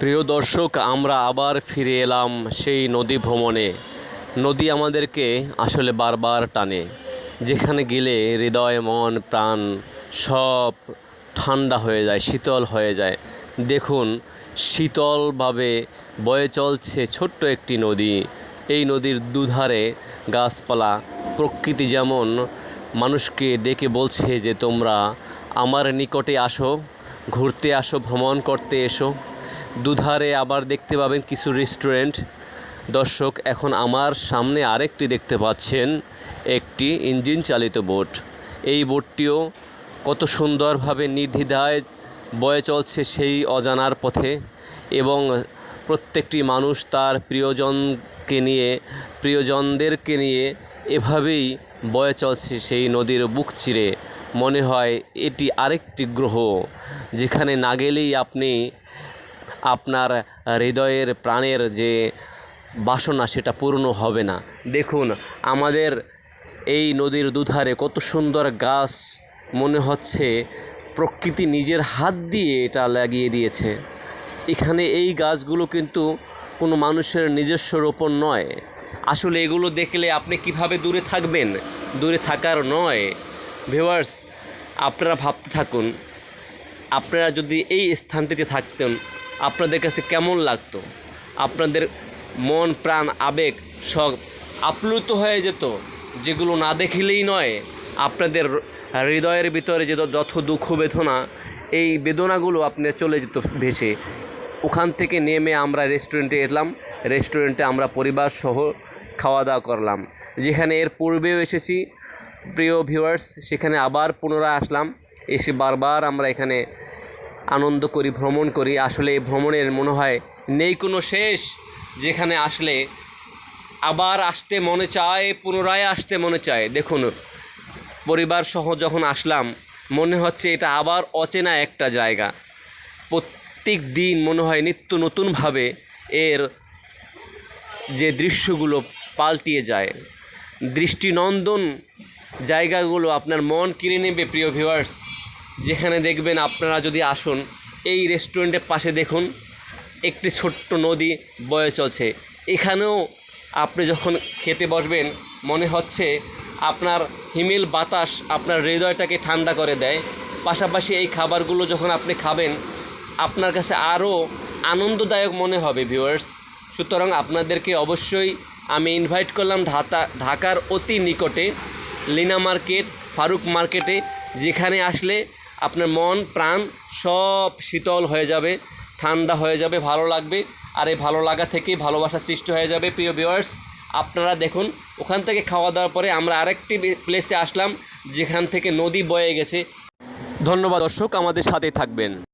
প্রিয় দর্শক, আমরা আবার ফিরে এলাম সেই নদী ভ্রমণে। নদী আমাদেরকে আসলে বারবার টানে। যেখানে গেলে হৃদয় মন, প্রাণ সব ঠান্ডা হয়ে যায়, শীতল হয়ে যায়। দেখুন, শীতলভাবে বয়ে চলছে ছোট্ট একটি নদী। এই নদীর দুধারে গাছপালা, প্রকৃতি যেমন মানুষকে ডেকে বলছে যে, তোমরা আমার নিকটে আসো, ঘুরতে আসো, ভ্রমণ করতে এসো। দুধারে আবার দেখতে পাবেন কিছু রেস্টুরেন্ট দর্শক, এখন আমার সামনে আরেকটি দেখতে পাচ্ছেন, একটি ইঞ্জিন চালিত বোট। এই বোটটিও কত সুন্দরভাবে নির্দ্বিধায় বয়ে চলছে সেই অজানার পথে এবং প্রত্যেকটি মানুষ তার প্রিয়জনকে নিয়ে, প্রিয়জনদেরকে নিয়ে এভাবেই বয়ে চলছে সেই নদীর বুক চিরে। মনে হয় এটি আরেকটি গ্রহ, যেখানে না গেলেই আপনি আপনার হৃদয়ের প্রাণের যে বাসনা সেটা পূর্ণ হবে না। দেখুন, আমাদের এই নদীর দুধারে কত সুন্দর গাছ মনে হচ্ছে, প্রকৃতি নিজের হাত দিয়ে এটা লাগিয়ে দিয়েছে। এখানে এই গাছগুলো কিন্তু কোনো মানুষের নিজস্ব রোপণ নয়। আসলে এগুলো দেখলে আপনি কীভাবে দূরে থাকবেন? দূরে থাকার নয়। ভিউয়ার্স, আপনারা ভাবতে থাকুন, আপনারা যদি এই স্থানটিতে থাকতেন আপনাদের কাছে কেমন লাগতো? আপনাদের মন, প্রাণ, আবেগ সব আপ্লুত হয়ে যেত। যেগুলো না দেখিলেই নয়। আপনাদের হৃদয়ের ভিতরে যে যত দুঃখ, বেদনা, এই বেদনাগুলো আপনার চলে যেত ভেসে। ওখান থেকে নেমে আমরা রেস্টুরেন্টে এলাম। রেস্টুরেন্টে আমরা পরিবার সহ খাওয়া দাওয়া করলাম। যেখানে এর পূর্বেও এসেছি। প্রিয় ভিউয়ার্স, সেখানে আবার পুনরায় আসলাম। এসে বারবার আমরা এখানে আনন্দ করি, ভ্রমণ করি। আসলে এই ভ্রমণের মনে হয় নেই কোনো শেষ যেখানে আসলে আবার আসতে মনে চায়, পুনরায় আসতে মনে চায়। দেখুন, পরিবার সহ যখন আসলাম, মনে হচ্ছে এটা আবার অচেনা একটা জায়গা। প্রত্যেক দিন মনে হয় নিত্য নতুনভাবে এর যে দৃশ্যগুলো পাল্টিয়ে যায়। দৃষ্টিনন্দন জায়গাগুলো আপনার মন কিনে নেবে, প্রিয় ভিউয়ার্স যেখানে দেখবেন আপনারা যদি আসুন, এই রেস্টুরেন্টের পাশে দেখুন, একটি ছোট্ট নদী বয়ে চলছে। এখানেও আপনি যখন খেতে বসবেন, মনে হচ্ছে আপনার হিমেল বাতাস আপনার হৃদয়টাকে ঠান্ডা করে দেয়। পাশাপাশি এই খাবারগুলো যখন আপনি খাবেন, আপনার কাছে আরও আনন্দদায়ক মনে হবে ভিউয়ার্স সুতরাং আপনাদেরকে অবশ্যই আমি ইনভাইট করলাম ঢাকা ঢাকার অতি নিকটে, লিনা মার্কেট, ফারুক মার্কেটে, যেখানে আসলে আপনার মন, প্রাণ সব শীতল হয়ে যাবে, ঠান্ডা হয়ে যাবে, ভালো লাগবে। আর এই ভালো লাগা থেকেই ভালোবাসা সৃষ্টি হয়ে যাবে। প্রিয় ভিউয়ার্স আপনারা দেখুন, ওখান থেকে খাওয়া দাওয়ার পরে আমরা আরেকটি প্লেসে আসলাম, যেখান থেকে নদী বয়ে গেছে। ধন্যবাদ দর্শক, আমাদের সাথে থাকবেন।